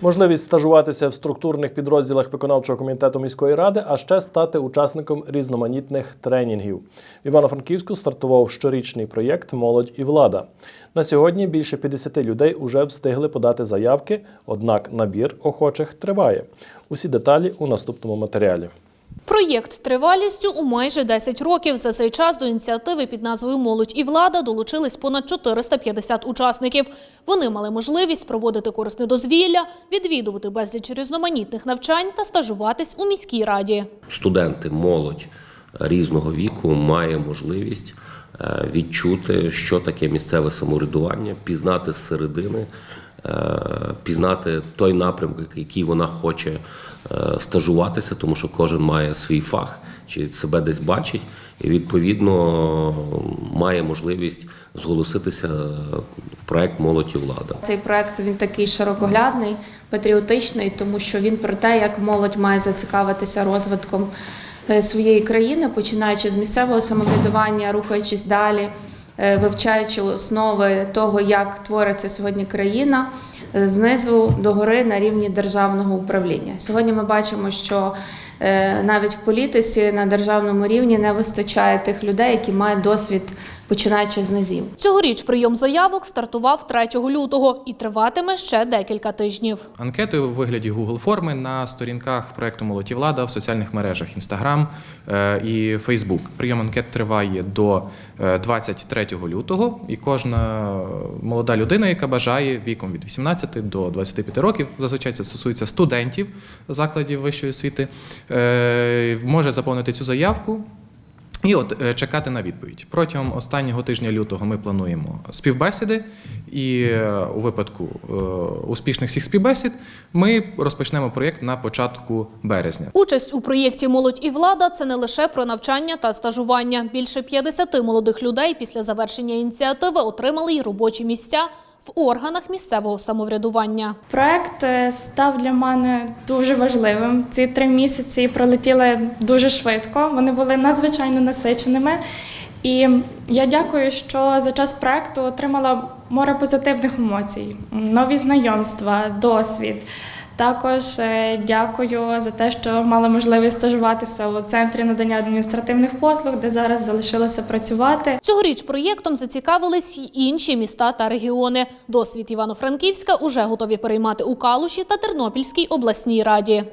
Можливість стажуватися в структурних підрозділах виконавчого комітету міської ради, а ще стати учасником різноманітних тренінгів. В Івано-Франківську стартував щорічний проєкт Молодь і влада. На сьогодні більше 50 людей уже встигли подати заявки, однак набір охочих триває. Усі деталі у наступному матеріалі. Проєкт тривалістю у майже 10 років. За цей час до ініціативи під назвою Молодь і влада долучились понад 450 учасників. Вони мали можливість проводити корисне дозвілля, відвідувати безліч різноманітних навчань та стажуватись у міській раді. студенти, молодь різного віку має можливість е, відчути, що таке місцеве самоврядування, пізнати з середини, пізнати той напрямок, який вона хоче е, стажуватися, тому що кожен має свій фах чи себе десь бачить, і відповідно має можливість зголоситися в проект Молодь і влада. Цей проект він такий широкоглядний, патріотичний, тому що він про те, як молодь має зацікавитися розвитком е, своєї країни, починаючи з місцевого самоврядування, рухаючись далі, е, вивчаючи основи того, як твориться сьогодні країна. е, Знизу до гори на рівні державного управління. Сьогодні ми бачимо, що е, навіть в політиці на державному рівні не вистачає тих людей, які мають досвід починаючи з низів. Цьогоріч прийом заявок стартував 3 лютого і триватиме ще декілька тижнів. Анкети у вигляді Google форми на сторінках проекту Молоді влада в соціальних мережах Instagram е, і Facebook. Прийом анкет триває до е, 23 лютого, і кожна молода людина, яка бажає віком від 18 до 25 років, зазвичай це стосується студентів закладів вищої освіти, е, може заповнити цю заявку. І от е, чекати на відповідь. Протягом останнього тижня лютого ми плануємо співбесіди, і е, у випадку е, успішних всіх співбесід ми розпочнемо проєкт на початку березня. Участь у проєкті Молодь і влада це не лише про навчання та стажування. Більше 50 молодих людей після завершення ініціативи отримали й робочі місця в органах місцевого самоврядування. Проект е, став для мене дуже важливим. Ці три місяці пролетіли дуже швидко. Вони були надзвичайно насиченими. І я дякую, що за час проекту отримала море позитивних емоцій, нові знайомства, досвід. Також е, дякую за те, що мала можливість стажуватися у центрі надання адміністративних послуг, де зараз залишилася працювати. Цьогоріч проєктом зацікавились й інші міста та регіони. Досвід Івано-Франківська уже готові переймати у Калуші та Тернопільській обласній раді.